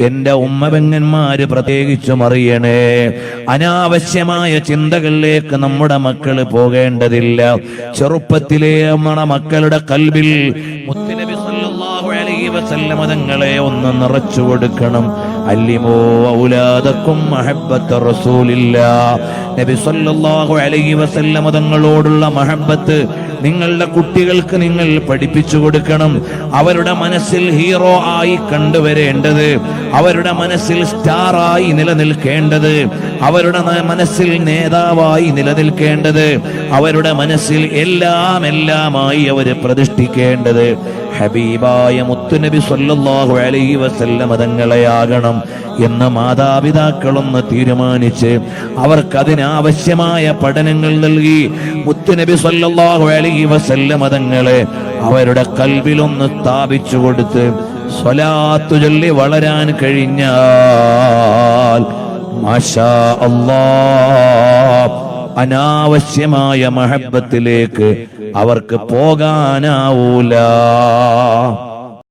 എന്റെ ഉമ്മപെങ്ങന്മാര് പ്രത്യേകിച്ചും അറിയണേ? അനാവശ്യമായ ചിന്തകളിലേക്ക് നമ്മുടെ മക്കൾ പോകേണ്ടതില്ല. ചെറുപ്പത്തിലെ നമ്മുടെ മക്കളുടെ കൽവിൽ മുത്തുനബി സല്ലല്ലാഹു അലൈഹി വസല്ലമ തങ്ങളെ ഒന്ന് നിറച്ചു കൊടുക്കണം. അല്ലിമോ ഔലാദക്കും മഹബത്ത് റസൂലില്ല. നബി സല്ലല്ലാഹു അലൈഹി വസല്ലമ തങ്ങളോടുള്ള മഹബ്ബത്ത് നിങ്ങളുടെ കുട്ടികൾക്ക് നിങ്ങൾ പഠിപ്പിച്ചു കൊടുക്കണം. അവരുടെ മനസ്സിൽ ഹീറോ ആയി കണ്ടുവരേണ്ടത് അവരുടെ മനസ്സിൽ സ്റ്റാറായി നിലനിൽക്കേണ്ടത് അവരുടെ മനസ്സിൽ നേതാവായി നിലനിൽക്കേണ്ടത് അവരുടെ മനസ്സിൽ എല്ലാം എല്ലാമായി അവർ പ്രതിഷ്ഠിക്കേണ്ടത്. ഹബീബായ മുത്തുനബി സല്ലല്ലാഹു അലൈഹി വസല്ലമ തങ്ങളെയാകണം എന്ന് മാതാപിതാക്കളൊന്ന് തീരുമാനിച്ച് അവർക്ക് അതിനാവശ്യമായ പഠനങ്ങൾ നൽകി മുത്തുനബി സല്ലല്ലാഹു അലൈഹി വസല്ലമ തങ്ങളെ അവരുടെ കൽവിലൊന്ന് സ്ഥാപിച്ചു കൊടുത്ത് സ്വലാത്തു ചൊല്ലി വളരാൻ കഴിഞ്ഞാൽ മാഷാ അല്ലാ അനാവശ്യമായ മഹബത്തിലേക്ക് അവർക്ക് പോകാനാവൂല.